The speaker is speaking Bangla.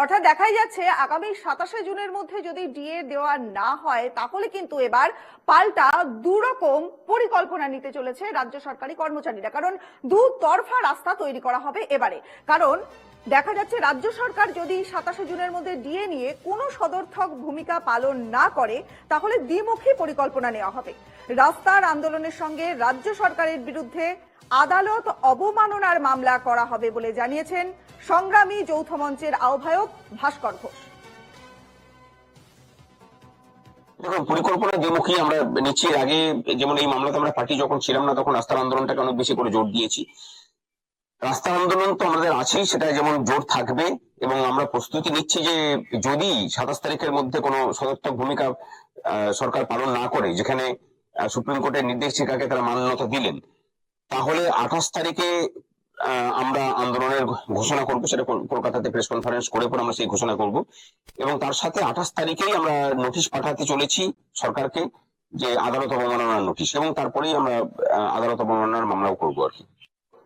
অর্থাৎ দেখাই যাচ্ছে আগামী সাতাশে জুনের মধ্যে যদি ডিএ দেওয়া না হয়, তাহলে কিন্তু এবার পাল্টা দুরকম পরিকল্পনা নিতে চলেছে রাজ্য সরকারি কর্মচারীরা। কারণ দুতরফা রাস্তা তৈরি করা হবে এবারে। কারণ দেখা যাচ্ছে রাজ্য সরকার যদি সাতাশে জুনের মধ্যে ডিএ নিয়ে কোনো সদর্থক ভূমিকা পালন না করে, তাহলে দ্বিমুখী পরিকল্পনা নেওয়া হবে। রাস্তার আন্দোলনের সঙ্গে রাজ্য সরকারের বিরুদ্ধে আদালত অবমাননার মামলা করা হবে বলে জানিয়েছেন সংগ্রামী যৌথ মঞ্চের আহ্বায়ক ভাস্কর ঘোষ। পরিকল্পনা দ্বিমুখী আমরা নিচ্ছি। আগে যেমন এই মামলাতে আমরা পার্টি যখন ছিলাম না, তখন রাস্তার আন্দোলনটাকে অনেক বেশি করে জোর দিয়েছি। রাস্তার আন্দোলন তো আমাদের আছেই সেটা যেমন জোর থাকবে, এবং আমরা প্রস্তুতি নিচ্ছি যে যদি সাতাশ তারিখের মধ্যে কোনো সদর্থক ভূমিকা সরকার পালন না করে, যেখানে সুপ্রিম কোর্টের নির্দেশিকাকে তারা মান্যতা দিলেন, তাহলে আঠাশ তারিখে আমরা আন্দোলনের ঘোষণা করব, সেটা কলকাতাতে প্রেস কনফারেন্স করে পরে আমরা সেই ঘোষণা করব, এবং তার সাথে আঠাশ তারিখেই আমরা নোটিশ পাঠাতে চলেছি সরকারকে যে আদালত অবমাননার নোটিশ, এবং তারপরেই আমরা আদালত অবমাননার মামলাও করব আর কি।